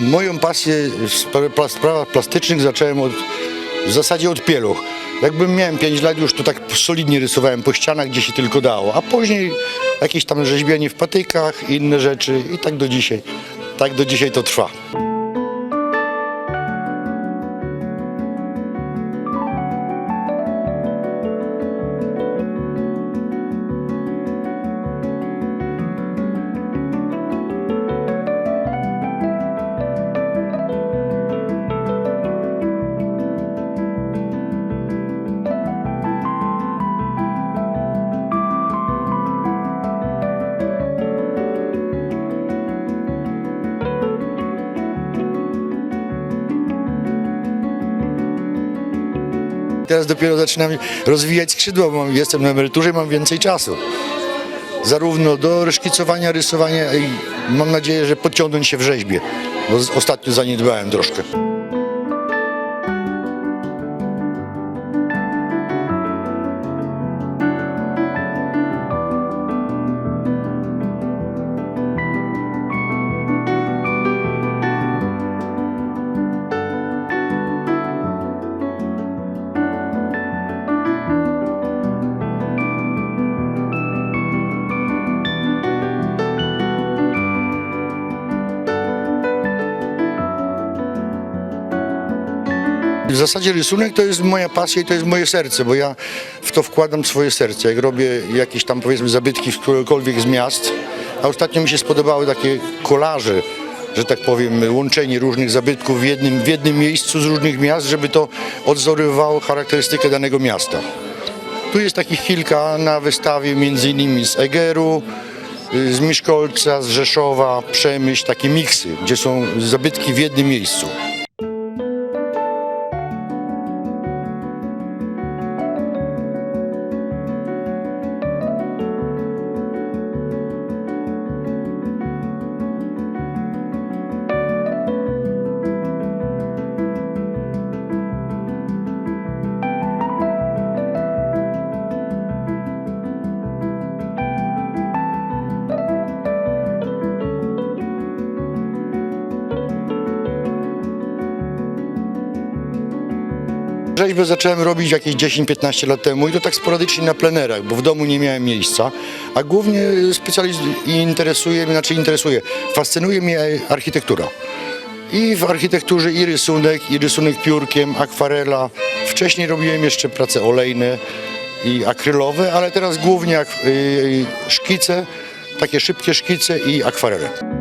Moją pasję w sprawach plastycznych zacząłem od, w zasadzie od pieluch. Jakbym miałem 5 lat już to tak solidnie rysowałem po ścianach, gdzie się tylko dało, a później jakieś tam rzeźbienie w patykach, inne rzeczy i tak do dzisiaj. Tak do dzisiaj to trwa. Teraz dopiero zaczynam rozwijać skrzydła, bo jestem na emeryturze i mam więcej czasu. Zarówno do szkicowania, rysowania i mam nadzieję, że podciągnąć się w rzeźbie, bo ostatnio zaniedbałem troszkę. W zasadzie rysunek to jest moja pasja i to jest moje serce, bo ja w to wkładam swoje serce. Jak robię jakieś tam powiedzmy zabytki z któregokolwiek z miast, a ostatnio mi się spodobały takie kolaże, że tak powiem, łączenie różnych zabytków w jednym, w jednym miejscu z różnych miast, żeby to odwzorowywało charakterystykę danego miasta. Tu jest takich kilka na wystawie, między innymi z Egeru, z Miszkolca, z Rzeszowa, Przemyśl, takie miksy, gdzie są zabytki w jednym miejscu. Rzeźbę zacząłem robić jakieś 10-15 lat temu i to tak sporadycznie na plenerach, bo w domu nie miałem miejsca, a głównie specjaliz- i interesuje znaczy interesuje, fascynuje mnie architektura. I w architekturze i rysunek, i rysunek piórkiem, akwarela. Wcześniej robiłem jeszcze prace olejne i akrylowe, ale teraz głównie ak- y, szkice, takie szybkie szkice i akwarele.